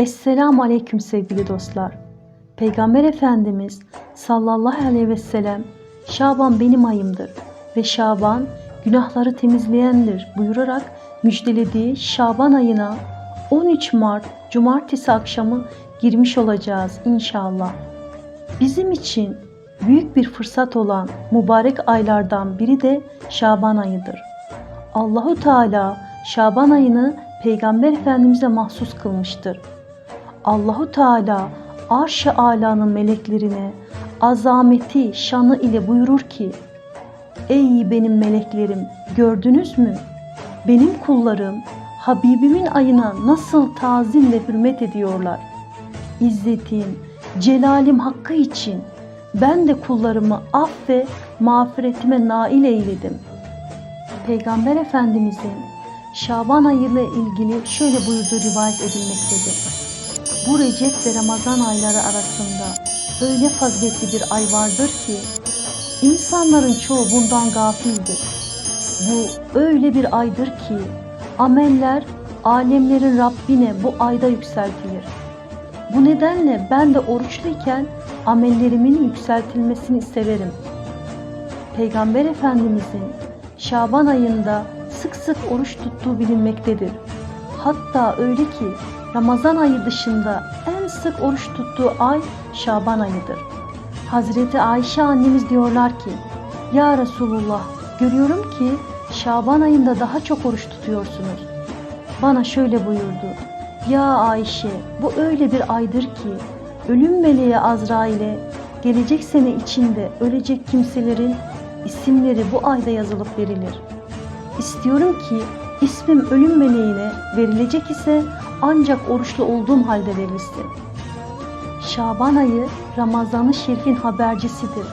Esselamu Aleyküm sevgili dostlar. Peygamber Efendimiz sallallahu aleyhi ve sellem Şaban benim ayımdır ve Şaban günahları temizleyendir buyurarak müjdelediği Şaban ayına 13 Mart Cumartesi akşamı girmiş olacağız inşallah. Bizim için büyük bir fırsat olan mübarek aylardan biri de Şaban ayıdır. Allahu Teala Şaban ayını Peygamber Efendimize mahsus kılmıştır. Allahu Teala arş-ı alanın meleklerine azameti, şanı ile buyurur ki: Ey benim meleklerim, gördünüz mü? Benim kullarım Habibimin ayına nasıl tazim ve hürmet ediyorlar. İzzetim, celalim hakkı için ben de kullarımı af ve mağfiretime nail eyledim. Peygamber Efendimizin Şaban ayı ile ilgili şöyle buyurduğu rivayet edilmektedir. Bu Recep ve Ramazan ayları arasında öyle faziletli bir ay vardır ki insanların çoğu bundan gafildir. Bu öyle bir aydır ki ameller alemlerin Rabbine bu ayda yükseltilir. Bu nedenle ben de oruçluyken amellerimin yükseltilmesini severim. Peygamber Efendimizin Şaban ayında sık sık oruç tuttuğu bilinmektedir. Hatta öyle ki Ramazan ayı dışında en sık oruç tuttuğu ay Şaban ayıdır. Hazreti Ayşe annemiz diyorlar ki, Ya Resulullah görüyorum ki Şaban ayında daha çok oruç tutuyorsunuz. Bana şöyle buyurdu, Ya Ayşe bu öyle bir aydır ki ölüm meleği Azrail'e gelecek sene içinde ölecek kimselerin isimleri bu ayda yazılıp verilir. İstiyorum ki ismim ölüm meleğine verilecek ise ancak oruçlu olduğum halde verilsin. Şaban ayı Ramazan-ı Şerif'in habercisidir.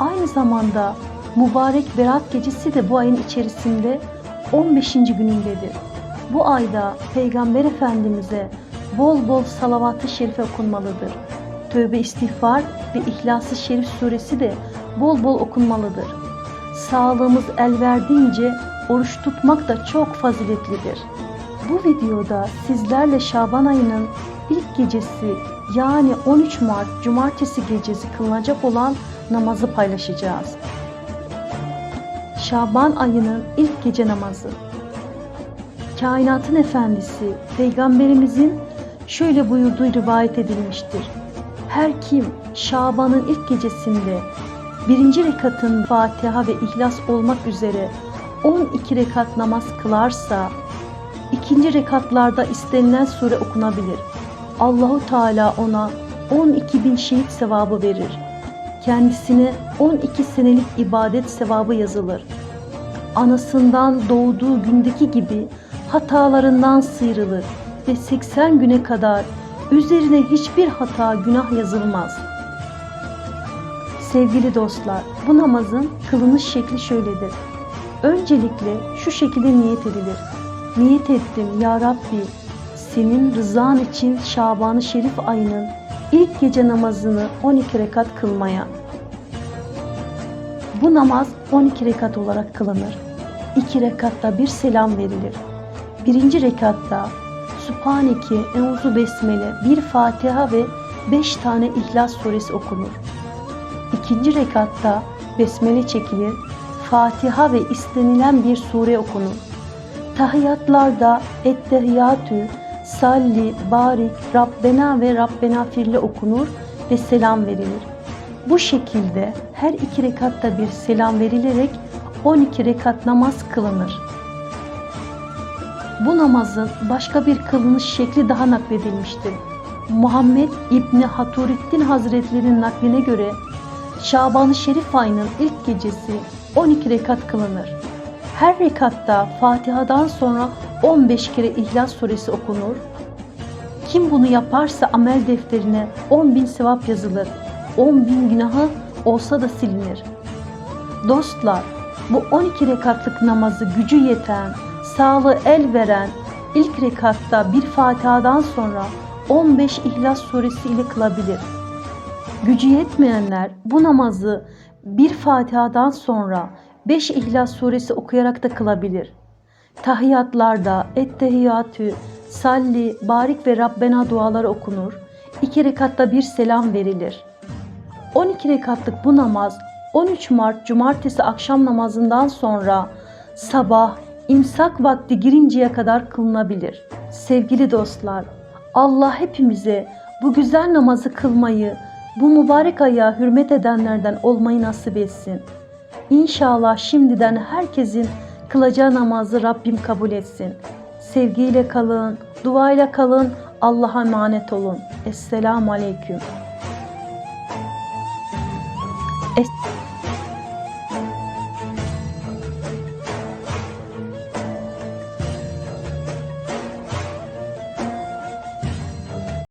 Aynı zamanda mübarek Berat gecesi de bu ayın içerisinde 15. günündedir. Bu ayda Peygamber Efendimiz'e bol bol salavat-ı şerife okunmalıdır. Tövbe istiğfar ve İhlas-ı Şerif suresi de bol bol okunmalıdır. Sağlığımız el verdiğince oruç tutmak da çok faziletlidir. Bu videoda sizlerle Şaban ayının ilk gecesi yani 13 Mart Cumartesi gecesi kılınacak olan namazı paylaşacağız. Şaban ayının ilk gece namazı. Kainatın efendisi Peygamberimizin şöyle buyurduğu rivayet edilmiştir. Her kim Şaban'ın ilk gecesinde birinci rekatın Fatiha ve İhlas olmak üzere 12 rekat namaz kılarsa ikinci rekatlarda istenilen sure okunabilir. Allahu Teala ona 12 bin şehit sevabı verir. Kendisine 12 senelik ibadet sevabı yazılır. Anasından doğduğu gündeki gibi hatalarından sıyrılır ve 80 güne kadar üzerine hiçbir hata günah yazılmaz. Sevgili dostlar, bu namazın kılınış şekli şöyledir. Öncelikle şu şekilde niyet edilir. Niyet ettim ya Rabbi, senin rızan için Şaban-ı Şerif ayının ilk gece namazını 12 rekat kılmaya. Bu namaz 12 rekat olarak kılınır. 2 rekatta bir selam verilir. Birinci rekatta Sübhaneke, Euzu Besmele, bir Fatiha ve 5 tane İhlas suresi okunur. İkinci rekatta Besmele çekilir, Fatiha ve istenilen bir sure okunur. Tahiyatlarda Ettehiyyatü, Salli, Barik, Rabbena ve Rabbena firli okunur ve selam verilir. Bu şekilde her iki rekatta bir selam verilerek 12 rekat namaz kılınır. Bu namazın başka bir kılınış şekli daha nakledilmiştir. Muhammed İbni Haturettin Hazretlerinin nakline göre Şaban-ı Şerif ayının ilk gecesi 12 rekat kılınır. Her rekatta Fatiha'dan sonra 15 kere İhlas suresi okunur. Kim bunu yaparsa amel defterine 10 bin sevap yazılır. 10 bin günahı olsa da silinir. Dostlar, bu 12 rekatlık namazı gücü yeten, sağlığı el veren ilk rekatta bir Fatiha'dan sonra 15 İhlas suresi ile kılabilir. Gücü yetmeyenler bu namazı bir Fatiha'dan sonra 5 İhlas suresi okuyarak da kılabilir. Tahiyatlarda Ettehiyyatü, salli, barik ve Rabbena duaları okunur. İki rekatta bir selam verilir. 12 rekatlık bu namaz 13 Mart Cumartesi akşam namazından sonra sabah imsak vakti girinceye kadar kılınabilir. Sevgili dostlar, Allah hepimize bu güzel namazı kılmayı, bu mübarek aya hürmet edenlerden olmayı nasip etsin. İnşallah şimdiden herkesin kılacağı namazı Rabbim kabul etsin. Sevgiyle kalın, duayla kalın, Allah'a emanet olun. Esselamu Aleyküm. Es-